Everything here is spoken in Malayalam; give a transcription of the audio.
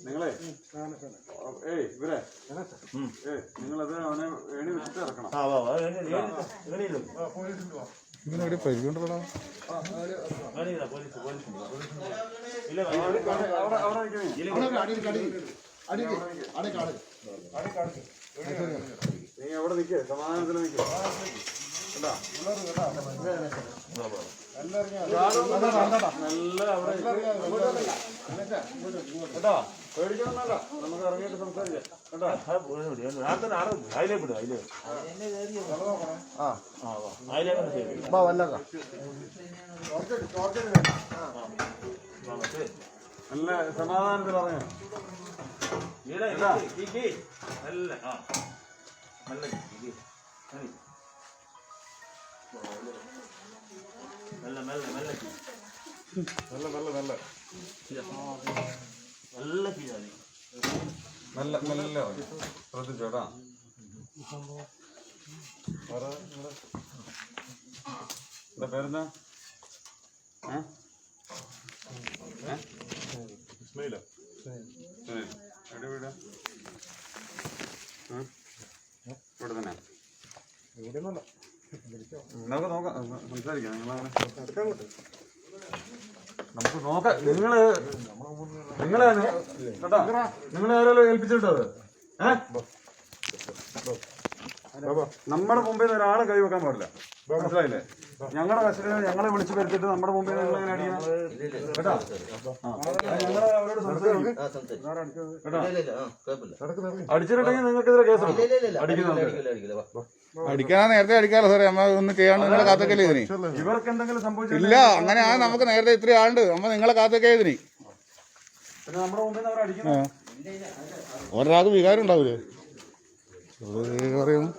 നിങ്ങളെ? ഏയ് ഇവരെ. ഏയ് നിങ്ങളത് അവനെ ഏണി വെച്ചിട്ട് ഇറക്കണം. ആ വാ വാ എങ്ങനെയില്ല ഇവനെവിടെ നിൽക്കണേ നീ അവിടെ നിൽക്കേ സമാധാനത്തിൽ നിൽക്കേ കേട്ടാ? പേടിക്കണമെന്നല്ല. നമുക്ക് ഇറങ്ങിയിട്ട് സംസാരിക്കാം. കേട്ടാ? അതിലേക്ക് വിടും അതിലേക്ക് ആ ആ വാ അതിലേക്ക് ശരി നല്ല സമാധാനത്തിൽ പറഞ്ഞു നല്ല നല്ല ഇരി. ഇരി. മെല്ലെ മെല്ലെ മെല്ലെ ഇരി. നല്ല നല്ല നല്ല നല്ല ശ്രദ്ധിച്ചോട്ടാ എന്താ പേരെന്താ? സുനിൽ. എവിടെ വീട്? ഇവിടെ തന്നെ നമുക്ക് നോക്കാം സംസാരിക്കാം. നിങ്ങളങ്ങനെ നമുക്ക് നോക്കാം. നിങ്ങൾ നിങ്ങളെ കേട്ടോ? നിങ്ങളെ ആരോ ഏൽപ്പിച്ചിട്ടോ അത്? ഏ? നമ്മുടെ മുമ്പിൽ നിന്ന് ഒരാളെ കൈ വെക്കാൻ പാടില്ല. മനസ്സിലായില്ലേ? ഞങ്ങളുടെ കസ്റ്റഡിയിൽ ഞങ്ങളെ വിളിച്ചു വരുത്തിട്ട് നമ്മുടെ മുമ്പിൽ നിന്ന് നിങ്ങൾ എങ്ങനെ അടിയാ കേട്ടോ? നിങ്ങൾ അവരോട് സംസാരിക്കും. അടിച്ചിട്ടുണ്ടെങ്കിൽ നിങ്ങൾക്കെതിരെ കേസ് അടിക്കുന്നു. അടിക്കാനാ നേരത്തെ അടിക്കാലോ സാറേ നമ്മൾ ഒന്നും ചെയ്യാണ്ട് നിങ്ങളെ കാത്തൊക്കെ ഇതിന്? ഇവർക്ക് എന്തെങ്കിലും സംഭവിച്ചു ഇല്ല അങ്ങനെ ആ നമുക്ക് നേരത്തെ ഇത്ര ആണ്ട് നമ്മൾ നിങ്ങളെ കാത്തൊക്കെ ഇതിന്. പിന്നെ നമ്മുടെ മുമ്പിൽ നിന്ന് അവർ അടിക്കുന്നു. ഒരാൾക്ക് വികാരം ഉണ്ടാവൂലേ? പറയുന്നു